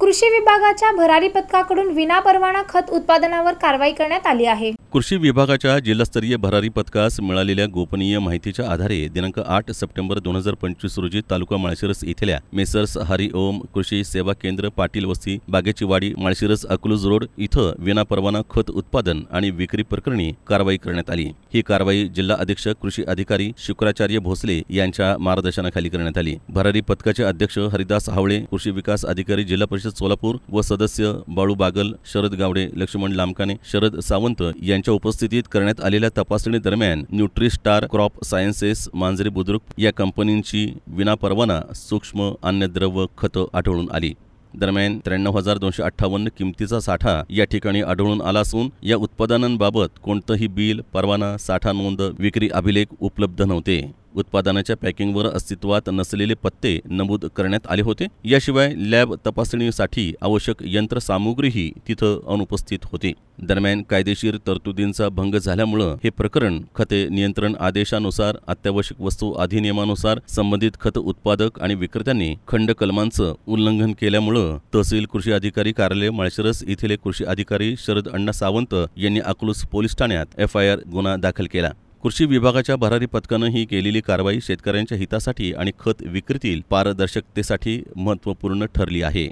कृषी विभागाच्या भरारी पथकाकडून विनापरवाना खत उत्पादनावर कारवाई करण्यात आली आहे. कृषी विभागाच्या जिल्हास्तरीय भरारी पथकास मिळालेल्या गोपनीय माहितीच्या आधारे दिनांक आठ सप्टेंबर दोन हजार पंचवीस रोजी तालुका माळशिरस इथल्या मेसर्स हरी ओम कृषी सेवा केंद्र पाटील वस्ती बागेची वाडी माळशिरस अकलूज रोड इथं विनापरवाना खत उत्पादन आणि विक्री प्रकरणी कारवाई करण्यात आली. ही कारवाई जिल्हा अधीक्षक कृषी अधिकारी शुक्राचार्य भोसले यांच्या मार्गदर्शनाखाली करण्यात आली. भरारी पथकाचे अध्यक्ष हरिदास हावळे कृषी विकास अधिकारी जिल्हा परिषद सोलापूर व सदस्य बाळू बागल शरद गावडे लक्ष्मण लामकाने शरद सावंत यांच्या उपस्थितीत करण्यात आलेल्या तपासणी दरम्यान Nutristar crop sciences Manjari Budruk या कंपनींची विनापरवाना सूक्ष्म अन्नद्रव्य खतं आढळून आली. दरम्यान त्र्याण्णव हजार दोनशे अठ्ठावन्न किमतीचा साठा या ठिकाणी आढळून आला असून या उत्पादनांबाबत कोणतंही बिल परवाना साठा नोंद विक्री अभिलेख उपलब्ध नव्हते. उत्पादनाच्या पॅकिंगवर अस्तित्वात नसलेले पत्ते नमूद करण्यात आले होते. याशिवाय लॅब तपासणीसाठी आवश्यक यंत्रसामुग्रीही तिथं अनुपस्थित होती. दरम्यान कायदेशीर तरतुदींचा भंग झाल्यामुळं हे प्रकरण खते नियंत्रण आदेशानुसार अत्यावश्यक वस्तू अधिनियमानुसार संबंधित खत उत्पादक आणि विक्रेत्यांनी खंड कलमांचं उल्लंघन केल्यामुळं तहसील कृषी अधिकारी कार्यालय माळशिरस येथील कृषी अधिकारी शरद अण्णा सावंत यांनी अकलूस पोलीस ठाण्यात एफ आय आर गुन्हा दाखल केला. कृषी विभागाच्या भरारी पथकानं ही केलेली कारवाई शेतकऱ्यांच्या हितासाठी आणि खत विक्रीतील पारदर्शकतेसाठी महत्त्वपूर्ण ठरली आहे.